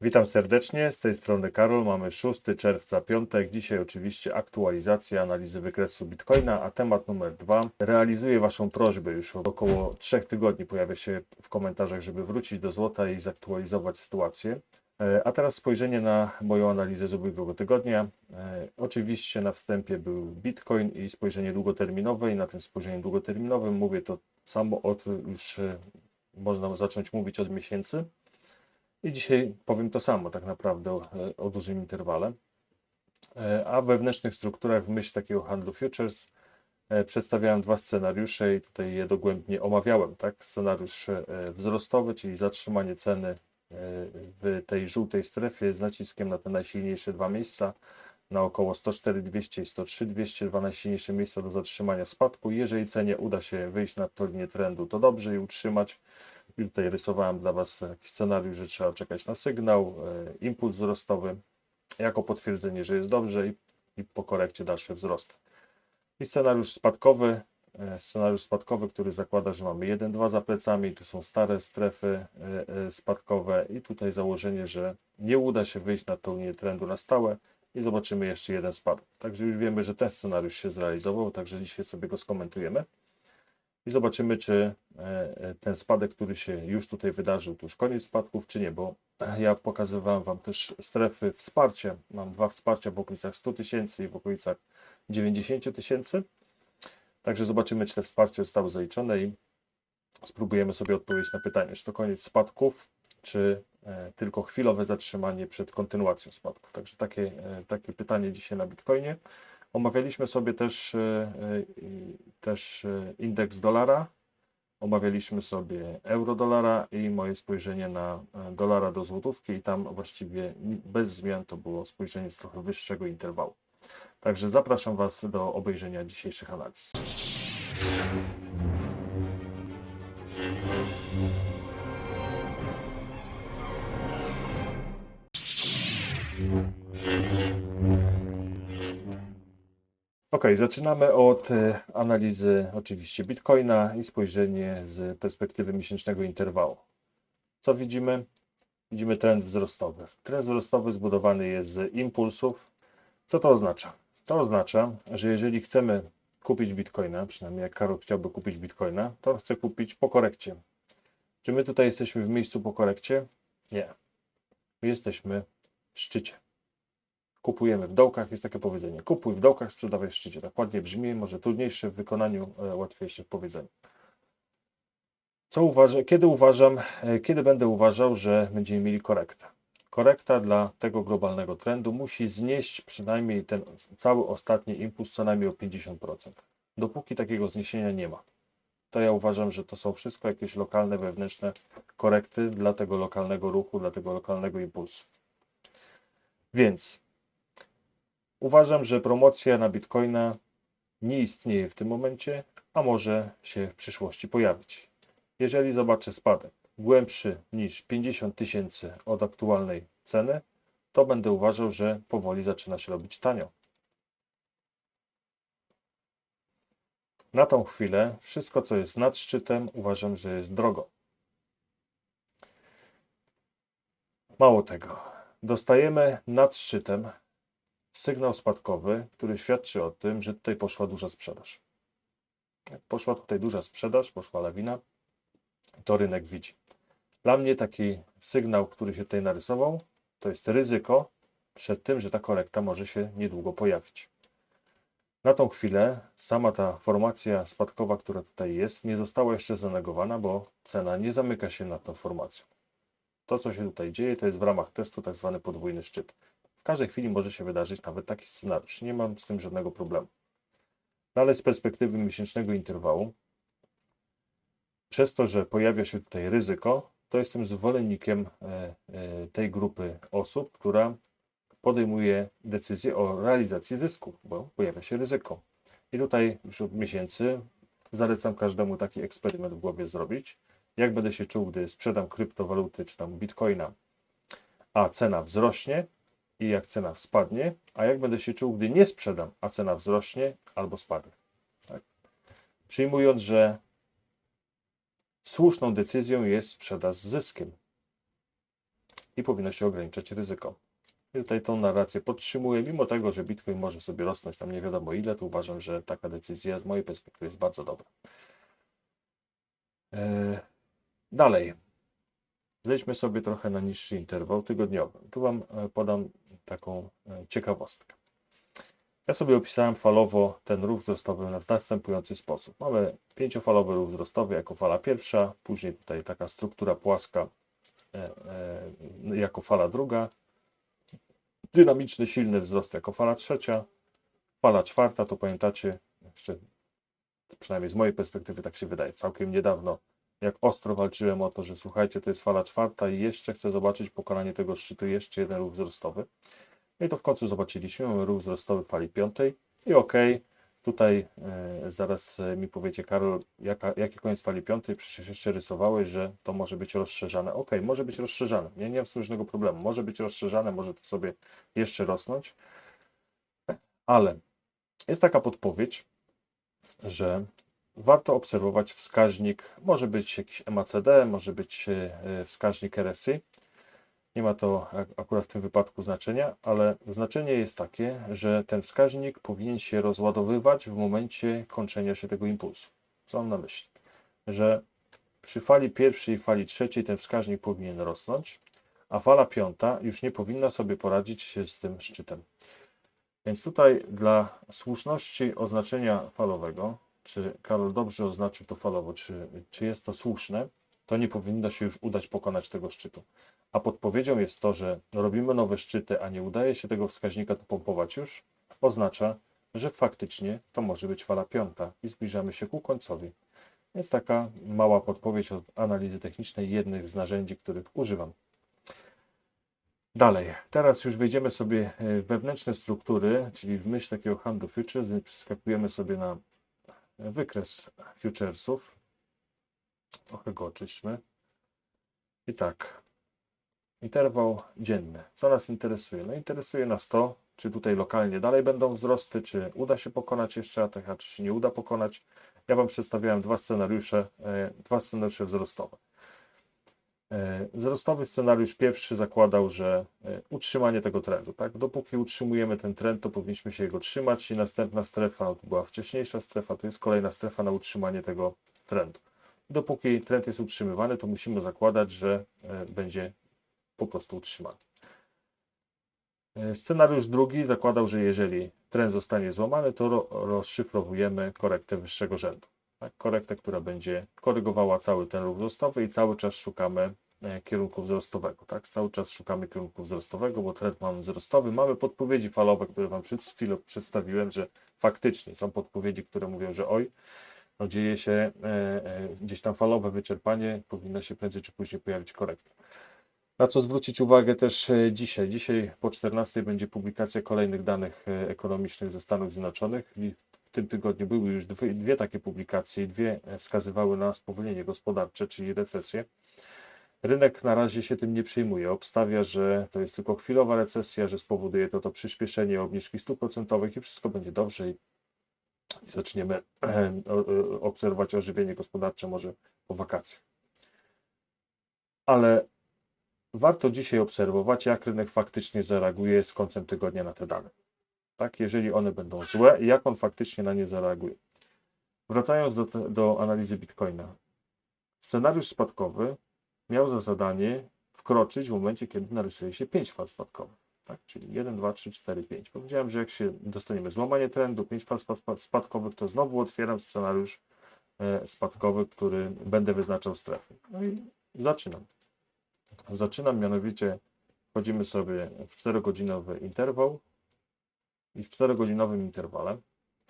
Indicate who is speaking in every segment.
Speaker 1: Witam serdecznie, z tej strony Karol. Mamy 6 czerwca, piątek. Dzisiaj oczywiście aktualizacja analizy wykresu Bitcoina, a temat numer dwa. Realizuję Waszą prośbę. Już od około 3 tygodni pojawia się w komentarzach, żeby wrócić do złota i zaktualizować sytuację. E, A teraz spojrzenie na moją analizę z ubiegłego tygodnia. E, Oczywiście na wstępie był Bitcoin i spojrzenie długoterminowe i na tym spojrzeniu długoterminowym mówię to samo od już e, można zacząć mówić od miesięcy. I dzisiaj powiem to samo, tak naprawdę o, o dużym interwale. E, A wewnętrznych strukturach, w myśl takiego handlu futures, e, przedstawiałem dwa scenariusze i tutaj je dogłębnie omawiałem. Tak? Scenariusz e, wzrostowy, czyli zatrzymanie ceny w tej żółtej strefie z naciskiem na te najsilniejsze dwa miejsca, na około 104 200 i 103 200, dwa najsilniejsze miejsca do zatrzymania spadku. Jeżeli cenie uda się wyjść na linię trendu, to dobrze i utrzymać. Tutaj rysowałem dla Was scenariusz, że trzeba czekać na sygnał, e, impuls wzrostowy, jako potwierdzenie, że jest dobrze i, i po korekcie dalszy wzrost. I scenariusz spadkowy, e, scenariusz spadkowy, który zakłada, że mamy 1-2 za plecami, tu są stare strefy e, spadkowe i tutaj założenie, że nie uda się wyjść na tą linię trendu na stałe i zobaczymy jeszcze jeden spadek. Także już wiemy, że ten scenariusz się zrealizował, także dzisiaj sobie go skomentujemy i zobaczymy, czy e, e, ten spadek, który się już tutaj wydarzył, to już koniec spadków, czy nie, bo ja pokazywałem Wam też strefy wsparcia. Mam dwa wsparcia w okolicach 100 tysięcy i w okolicach 90 tysięcy. Także zobaczymy, czy te wsparcie zostało zaliczone i spróbujemy sobie odpowiedzieć na pytanie, czy to koniec spadków, czy e, tylko chwilowe zatrzymanie przed kontynuacją spadków. Także takie, takie pytanie dzisiaj na Bitcoinie. Omawialiśmy sobie też, e, e, też e, indeks dolara, omawialiśmy sobie euro dolara i moje spojrzenie na dolara do złotówki i tam właściwie bez zmian to było spojrzenie z trochę wyższego interwału. Także zapraszam Was do obejrzenia dzisiejszych analiz. Ok, zaczynamy od e, analizy oczywiście Bitcoina i spojrzenie z perspektywy miesięcznego interwału. Co widzimy? Widzimy trend wzrostowy. Trend wzrostowy zbudowany jest z impulsów. Co to oznacza? To oznacza, że jeżeli chcemy kupić Bitcoina, przynajmniej jak Karol chciałby kupić Bitcoina, to chce kupić po korekcie. Czy my tutaj jesteśmy w miejscu po korekcie? Nie. My jesteśmy w szczycie kupujemy w dołkach, jest takie powiedzenie. Kupuj w dołkach, sprzedawaj w szczycie. Tak ładnie brzmi, może trudniejsze w wykonaniu, e, łatwiejsze w powiedzeniu. Co uważa, kiedy uważam, e, kiedy będę uważał, że będziemy mieli korektę? Korekta dla tego globalnego trendu musi znieść przynajmniej ten cały ostatni impuls co najmniej o 50%. Dopóki takiego zniesienia nie ma, to ja uważam, że to są wszystko jakieś lokalne, wewnętrzne korekty dla tego lokalnego ruchu, dla tego lokalnego impulsu. Więc Uważam, że promocja na Bitcoina nie istnieje w tym momencie, a może się w przyszłości pojawić. Jeżeli zobaczę spadek głębszy niż 50 tysięcy od aktualnej ceny, to będę uważał, że powoli zaczyna się robić tanio. Na tą chwilę wszystko, co jest nad szczytem, uważam, że jest drogo. Mało tego, dostajemy nad szczytem sygnał spadkowy, który świadczy o tym, że tutaj poszła duża sprzedaż. Jak poszła tutaj duża sprzedaż, poszła lawina, to rynek widzi. Dla mnie taki sygnał, który się tutaj narysował, to jest ryzyko przed tym, że ta korekta może się niedługo pojawić. Na tą chwilę sama ta formacja spadkowa, która tutaj jest, nie została jeszcze zanegowana, bo cena nie zamyka się nad tą formacją. To, co się tutaj dzieje, to jest w ramach testu tak zwany podwójny szczyt. Każdej chwili może się wydarzyć nawet taki scenariusz. Nie mam z tym żadnego problemu. No ale z perspektywy miesięcznego interwału, przez to, że pojawia się tutaj ryzyko, to jestem zwolennikiem e, e, tej grupy osób, która podejmuje decyzję o realizacji zysków, bo pojawia się ryzyko. I tutaj już od miesięcy zalecam każdemu taki eksperyment w głowie zrobić. Jak będę się czuł, gdy sprzedam kryptowaluty czy tam bitcoina, a cena wzrośnie, i jak cena spadnie, a jak będę się czuł, gdy nie sprzedam, a cena wzrośnie albo spadnie. Tak? Przyjmując, że słuszną decyzją jest sprzedaż z zyskiem. i powinno się ograniczać ryzyko. I tutaj tą narrację podtrzymuję, mimo tego, że Bitcoin może sobie rosnąć tam nie wiadomo ile, to uważam, że taka decyzja z mojej perspektywy jest bardzo dobra. E, Dalej. Zejdźmy sobie trochę na niższy interwał tygodniowy. Tu Wam e, podam taką e, ciekawostkę. Ja sobie opisałem falowo ten ruch wzrostowy w następujący sposób. Mamy pięciofalowy ruch wzrostowy jako fala pierwsza, później tutaj taka struktura płaska e, jako fala druga, dynamiczny, silny wzrost jako fala trzecia, fala czwarta, to pamiętacie, jeszcze przynajmniej z mojej perspektywy tak się wydaje, całkiem niedawno, jak ostro walczyłem o to, że słuchajcie, to jest fala czwarta i jeszcze chcę zobaczyć pokonanie tego szczytu, jeszcze jeden ruch wzrostowy. No i to w końcu zobaczyliśmy, mamy ruch wzrostowy fali piątej. I ok, tutaj e, zaraz e, mi powiecie, Karol, jaka, jaki koniec fali piątej, przecież jeszcze rysowałeś, że to może być rozszerzane. Ok, może być rozszerzane, nie, nie mam z tym żadnego problemu, może być rozszerzane, może to sobie jeszcze rosnąć, ale jest taka podpowiedź, że warto obserwować wskaźnik, może być jakiś MACD, może być e, wskaźnik RSI. Nie ma to ak- akurat w tym wypadku znaczenia, ale znaczenie jest takie, że ten wskaźnik powinien się rozładowywać w momencie kończenia się tego impulsu. Co mam na myśli? Że przy fali pierwszej i fali trzeciej ten wskaźnik powinien rosnąć, a fala piąta już nie powinna sobie poradzić się z tym szczytem. Więc tutaj dla słuszności oznaczenia falowego, czy Karol dobrze oznaczył to falowo, czy, czy jest to słuszne, to nie powinno się już udać pokonać tego szczytu. A podpowiedzią jest to, że robimy nowe szczyty, a nie udaje się tego wskaźnika tu pompować już, oznacza, że faktycznie to może być fala piąta i zbliżamy się ku końcowi. Więc taka mała podpowiedź od analizy technicznej, jednych z narzędzi, których używam. Dalej, teraz już wejdziemy sobie w wewnętrzne struktury, czyli w myśl takiego handlu futures, więc przeskakujemy sobie na wykres futuresów. Trochę go oczyśćmy. I tak, interwał dzienny. Co nas interesuje? No interesuje nas to, czy tutaj lokalnie dalej będą wzrosty, czy uda się pokonać jeszcze ATH, czy się nie uda pokonać. Ja Wam przedstawiałem dwa scenariusze, e, dwa scenariusze wzrostowe. E, Wzrostowy scenariusz pierwszy zakładał, że e, utrzymanie tego trendu, tak? Dopóki utrzymujemy ten trend, to powinniśmy się jego trzymać i następna strefa, to była wcześniejsza strefa, to jest kolejna strefa na utrzymanie tego trendu. Dopóki trend jest utrzymywany, to musimy zakładać, że e, będzie po prostu utrzymany. Scenariusz drugi zakładał, że jeżeli trend zostanie złamany, to ro rozszyfrowujemy korektę wyższego rzędu. Tak? Korektę, która będzie korygowała cały ten ruch wzrostowy i cały czas szukamy e, kierunku wzrostowego. Tak? Cały czas szukamy kierunku wzrostowego, bo trend mamy wzrostowy. Mamy podpowiedzi falowe, które Wam przed chwilą przedstawiłem, że faktycznie są podpowiedzi, które mówią, że oj, no dzieje się e, e, gdzieś tam falowe wyczerpanie, powinna się prędzej czy później pojawić korekta. Na co zwrócić uwagę też e, dzisiaj. Dzisiaj po 14 będzie publikacja kolejnych danych e, ekonomicznych ze Stanów Zjednoczonych. Tym tygodniu były już dwie, dwie takie publikacje i dwie e, wskazywały na spowolnienie gospodarcze, czyli recesję. Rynek na razie się tym nie przejmuje. Obstawia, że to jest tylko chwilowa recesja, że spowoduje to to przyspieszenie obniżki stóp procentowych i wszystko będzie dobrze i zaczniemy e, o- obserwować ożywienie gospodarcze może po wakacjach. Ale warto dzisiaj obserwować, jak rynek faktycznie zareaguje z końcem tygodnia na te dane. Tak, jeżeli one będą złe, jak on faktycznie na nie zareaguje. Wracając do, te, do analizy Bitcoina. Scenariusz spadkowy miał za zadanie wkroczyć w momencie, kiedy narysuje się 5 fal spadkowych. Tak? Czyli 1, 2, 3, 4, 5. Powiedziałem, że jak się dostaniemy złamanie trendu, 5 fal spa- spa- spadkowych, to znowu otwieram scenariusz e, spadkowy, który będę wyznaczał strefy. No i zaczynam. Zaczynam, mianowicie wchodzimy sobie w 4-godzinowy interwał i w 4-godzinowym interwale,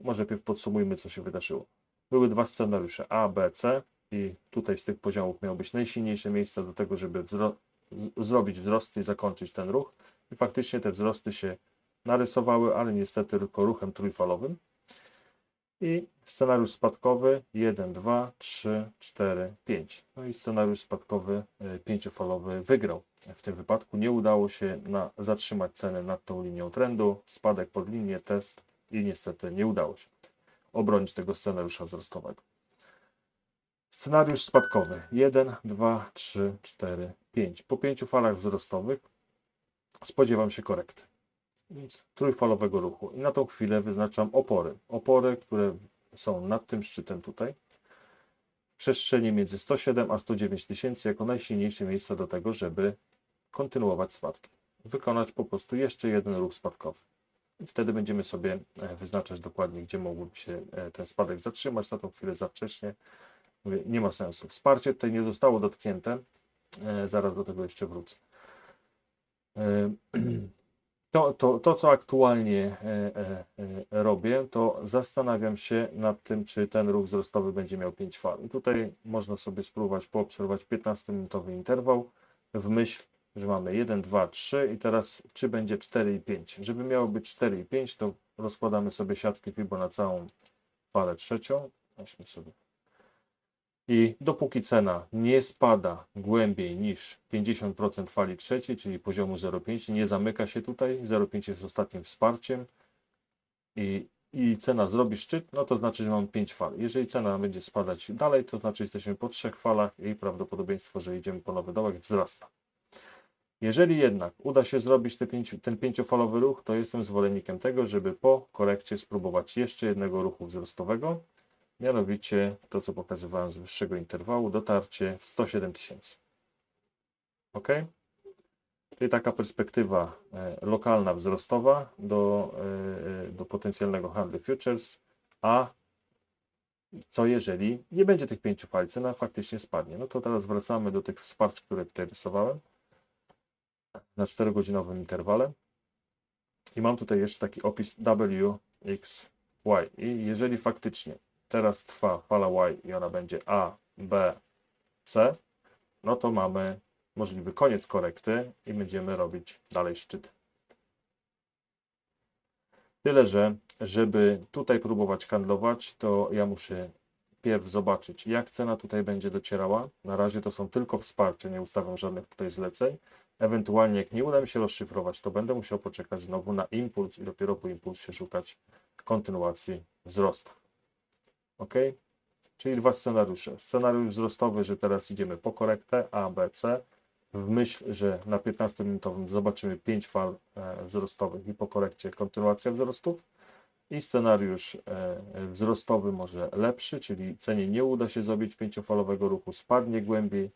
Speaker 1: może najpierw podsumujmy, co się wydarzyło. Były dwa scenariusze A, B, C i tutaj z tych poziomów miało być najsilniejsze miejsce do tego, żeby wzro- zrobić wzrosty i zakończyć ten ruch. I faktycznie te wzrosty się narysowały, ale niestety tylko ruchem trójfalowym. I scenariusz spadkowy 1, 2, 3, 4, 5. No i scenariusz spadkowy e, pięciofalowy wygrał. W tym wypadku nie udało się na, zatrzymać ceny nad tą linią trendu, spadek pod linię, test i niestety nie udało się obronić tego scenariusza wzrostowego. Scenariusz spadkowy. 1, 2, 3, 4, 5. Po pięciu falach wzrostowych spodziewam się korekty. Trójfalowego ruchu. I na tą chwilę wyznaczam opory. Opory, które są nad tym szczytem tutaj. W przestrzeni między 107 a 109 tysięcy jako najsilniejsze miejsce do tego, żeby kontynuować spadki. Wykonać po prostu jeszcze jeden ruch spadkowy. I wtedy będziemy sobie e, wyznaczać dokładnie, gdzie mógłby się e, ten spadek zatrzymać. Na tą chwilę za wcześnie. Mówię, nie ma sensu. Wsparcie tutaj nie zostało dotknięte. E, Zaraz do tego jeszcze wrócę. To, to, to co aktualnie e, e, e, robię, to zastanawiam się nad tym, czy ten ruch wzrostowy będzie miał 5 fal. I tutaj można sobie spróbować poobserwować 15-minutowy interwał w myśl, że mamy 1, 2, 3 i teraz czy będzie 4 i 5. Żeby miało być 4 i 5, to rozkładamy sobie siatkę Fibo na całą falę trzecią. Weźmy sobie i dopóki cena nie spada głębiej niż 50% fali trzeciej, czyli poziomu 0,5, nie zamyka się tutaj, 0,5 jest ostatnim wsparciem i, i cena zrobi szczyt, no to znaczy, że mam 5 fal. Jeżeli cena będzie spadać dalej, to znaczy, że jesteśmy po trzech falach i prawdopodobieństwo, że idziemy po nowy dołek wzrasta. Jeżeli jednak uda się zrobić te pięciu, ten pięciofalowy ruch, to jestem zwolennikiem tego, żeby po korekcie spróbować jeszcze jednego ruchu wzrostowego, Mianowicie to, co pokazywałem z wyższego interwału, dotarcie w 107 tysięcy. Ok? Czyli taka perspektywa e, lokalna, wzrostowa do, e, do potencjalnego handlu futures, a co jeżeli nie będzie tych pięciu fal, cena faktycznie spadnie? No to teraz wracamy do tych wsparć, które tutaj rysowałem na 4-godzinowym interwale. I mam tutaj jeszcze taki opis W, X, Y. I jeżeli faktycznie teraz trwa fala Y i ona będzie A, B, C, no to mamy możliwy koniec korekty i będziemy robić dalej szczyt. Tyle, że żeby tutaj próbować handlować, to ja muszę pierw zobaczyć, jak cena tutaj będzie docierała. Na razie to są tylko wsparcie, nie ustawiam żadnych tutaj zleceń. Ewentualnie, jak nie uda mi się rozszyfrować, to będę musiał poczekać znowu na impuls i dopiero po impulsie szukać kontynuacji wzrostu. Ok? Czyli dwa scenariusze. Scenariusz wzrostowy, że teraz idziemy po korektę A, B, C. W myśl, że na 15-minutowym zobaczymy 5 fal e, wzrostowych i po korekcie kontynuacja wzrostów. I scenariusz e, wzrostowy może lepszy, czyli cenie nie uda się zrobić pięciofalowego ruchu, spadnie głębiej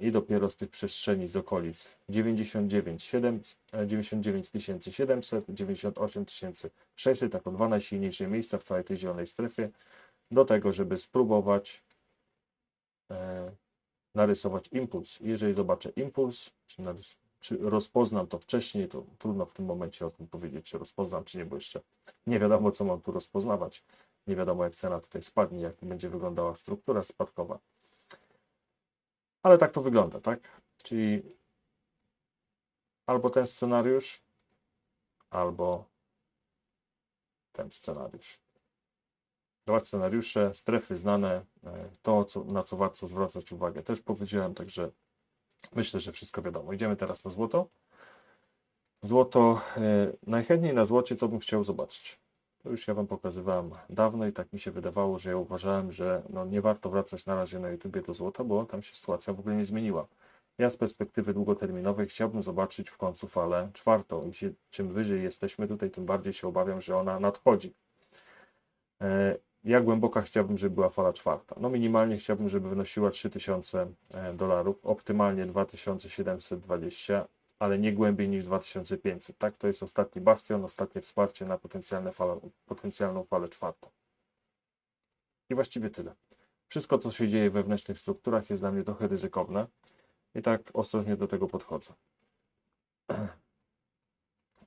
Speaker 1: i dopiero z tych przestrzeni z okolic 99 7, 99 700, 98 600, jako dwa najsilniejsze miejsca w całej tej zielonej strefie, do tego, żeby spróbować e, narysować impuls. Jeżeli zobaczę impuls, czy, narys- czy rozpoznam to wcześniej, to trudno w tym momencie o tym powiedzieć, czy rozpoznam, czy nie, bo jeszcze nie wiadomo, co mam tu rozpoznawać. Nie wiadomo, jak cena tutaj spadnie, jak będzie wyglądała struktura spadkowa. Ale tak to wygląda, tak? Czyli albo ten scenariusz, albo ten scenariusz. Dwa scenariusze, strefy znane, e, to co, na co warto zwracać uwagę. Też powiedziałem, także myślę, że wszystko wiadomo. Idziemy teraz na złoto. Złoto, e, najchętniej na złocie, co bym chciał zobaczyć. To już ja Wam pokazywałem dawno i tak mi się wydawało, że ja uważałem, że no nie warto wracać na razie na YouTubie do złota, bo tam się sytuacja w ogóle nie zmieniła. Ja z perspektywy długoterminowej chciałbym zobaczyć w końcu falę czwartą i się, czym wyżej jesteśmy tutaj, tym bardziej się obawiam, że ona nadchodzi. Jak głęboka chciałbym, żeby była fala czwarta? No minimalnie chciałbym, żeby wynosiła 3000 e, dolarów, optymalnie 2720, ale nie głębiej niż 2500. Tak, to jest ostatni bastion, ostatnie wsparcie na potencjalne fale, potencjalną falę czwartą. I właściwie tyle. Wszystko, co się dzieje we wewnętrznych strukturach, jest dla mnie trochę ryzykowne i tak ostrożnie do tego podchodzę.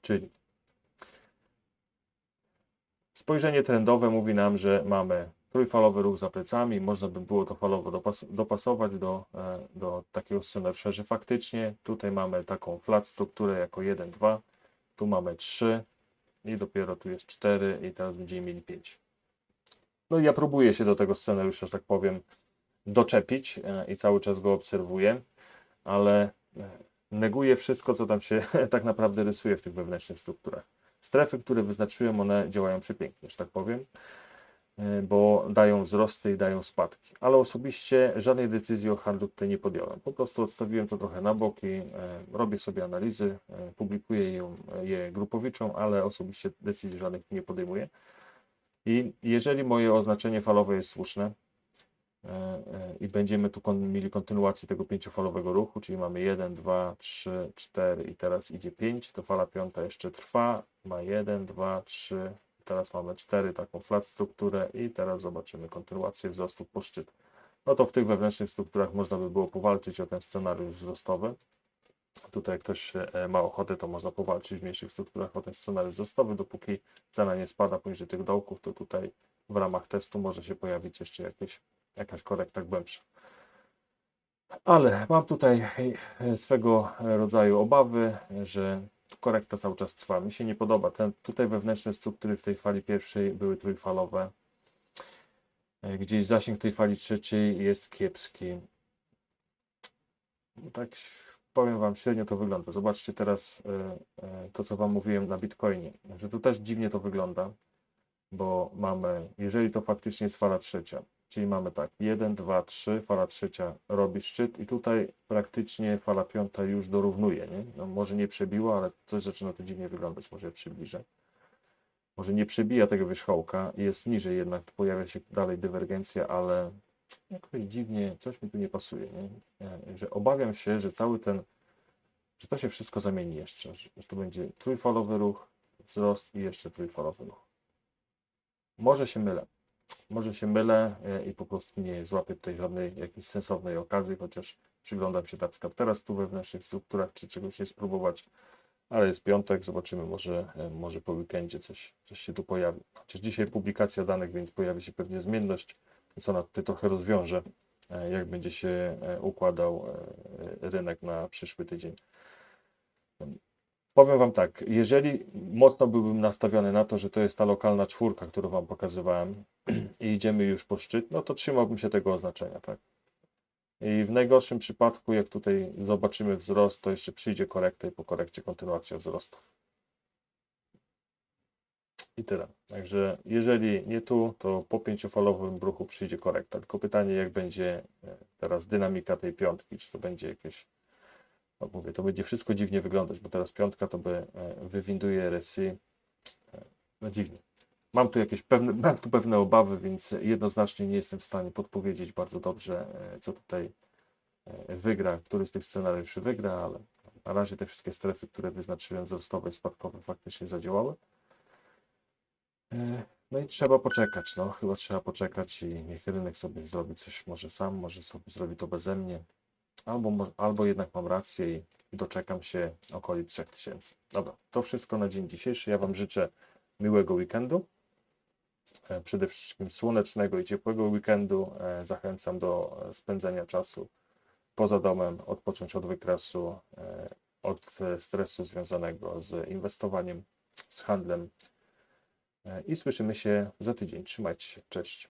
Speaker 1: Czyli Spojrzenie trendowe mówi nam, że mamy trójfalowy ruch za plecami, można by było to falowo dopas dopasować do, e, do takiego scenariusza, że faktycznie tutaj mamy taką flat strukturę jako 1, 2, tu mamy 3 i dopiero tu jest 4 i teraz będziemy mieli 5. No i ja próbuję się do tego scenariusza, że tak powiem, doczepić e, i cały czas go obserwuję, ale e, neguję wszystko, co tam się tak naprawdę rysuje w tych wewnętrznych strukturach. Strefy, które wyznaczyłem, one działają przepięknie, że tak powiem. e, bo dają wzrosty i dają spadki. Ale osobiście żadnej decyzji o handlu tutaj nie podjąłem. Po prostu odstawiłem to trochę na bok i e, robię sobie analizy, e, publikuję ją, je grupowiczą, ale osobiście decyzji żadnych nie podejmuję. I jeżeli moje oznaczenie falowe jest słuszne, i będziemy tu kon- mieli kontynuację tego pięciofalowego ruchu, czyli mamy 1, 2, 3, 4 i teraz idzie 5, to fala piąta jeszcze trwa, ma 1, 2, 3, teraz mamy 4, taką flat strukturę i teraz zobaczymy kontynuację wzrostów po szczyt. No to w tych wewnętrznych strukturach można by było powalczyć o ten scenariusz wzrostowy. Tutaj jak ktoś e, ma ochotę, to można powalczyć w mniejszych strukturach o ten scenariusz wzrostowy, dopóki cena nie spada poniżej tych dołków, to tutaj w ramach testu może się pojawić jeszcze jakieś, jakaś korekta głębsza. Ale mam tutaj e, swego rodzaju obawy, że korekta cały czas trwa. Mi się nie podoba. Ten, tutaj wewnętrzne struktury w tej fali pierwszej były trójfalowe. E, Gdzieś zasięg tej fali trzeciej jest kiepski. No Tak powiem Wam, średnio to wygląda. Zobaczcie teraz e, e, to, co Wam mówiłem na Bitcoinie, że tu też dziwnie to wygląda, bo mamy, jeżeli to faktycznie jest fala trzecia, czyli mamy tak, 1, 2, 3, fala trzecia robi szczyt i tutaj praktycznie fala piąta już dorównuje, nie? No, może nie przebiła, ale coś zaczyna to dziwnie wyglądać, może ja przybliżę. Może nie przebija tego wierzchołka, jest niżej jednak, pojawia się dalej dywergencja, ale jakoś dziwnie, coś mi tu nie pasuje, nie? E, Że obawiam się, że cały ten, że to się wszystko zamieni jeszcze, że to będzie trójfalowy ruch, wzrost i jeszcze trójfalowy ruch. Może się mylę. Może się mylę e, i po prostu nie złapię tutaj żadnej jakiejś sensownej okazji, chociaż przyglądam się na przykład teraz tu we wewnętrznych strukturach, czy czegoś nie spróbować, ale jest piątek, zobaczymy, może, e, może po weekendzie coś, coś się tu pojawi. Chociaż dzisiaj publikacja danych, więc pojawi się pewnie zmienność, więc ona tutaj trochę rozwiąże, e, jak będzie się układał rynek na przyszły tydzień. Powiem Wam tak, jeżeli mocno byłbym nastawiony na to, że to jest ta lokalna czwórka, którą Wam pokazywałem i idziemy już po szczyt, no to trzymałbym się tego oznaczenia, tak. I w najgorszym przypadku, jak tutaj zobaczymy wzrost, to jeszcze przyjdzie korekta i po korekcie kontynuacja wzrostów. I tyle. Także jeżeli nie tu, to po pięciofalowym bruchu przyjdzie korekta. Tylko pytanie, jak będzie e, teraz dynamika tej piątki, czy to będzie jakieś mówię, to będzie wszystko dziwnie wyglądać, bo teraz piątka to by e, wywinduje RSI. No dziwnie. Mam tu jakieś pewne, mam tu pewne obawy, więc jednoznacznie nie jestem w stanie podpowiedzieć bardzo dobrze, e, co tutaj e, wygra, który z tych scenariuszy wygra, ale na razie te wszystkie strefy, które wyznaczyłem wzrostowe i spadkowe faktycznie zadziałały. No i trzeba poczekać, no chyba trzeba poczekać i niech rynek sobie zrobi coś może sam, może sobie zrobi to beze mnie. Albo, albo jednak mam rację i doczekam się okolic 3000. Dobra, to wszystko na dzień dzisiejszy. Ja Wam życzę miłego weekendu. E, Przede wszystkim słonecznego i ciepłego weekendu. E, Zachęcam do e, spędzenia czasu poza domem, odpocząć od wykresu, od stresu związanego z inwestowaniem, z handlem. I słyszymy się za tydzień. Trzymajcie się. Cześć.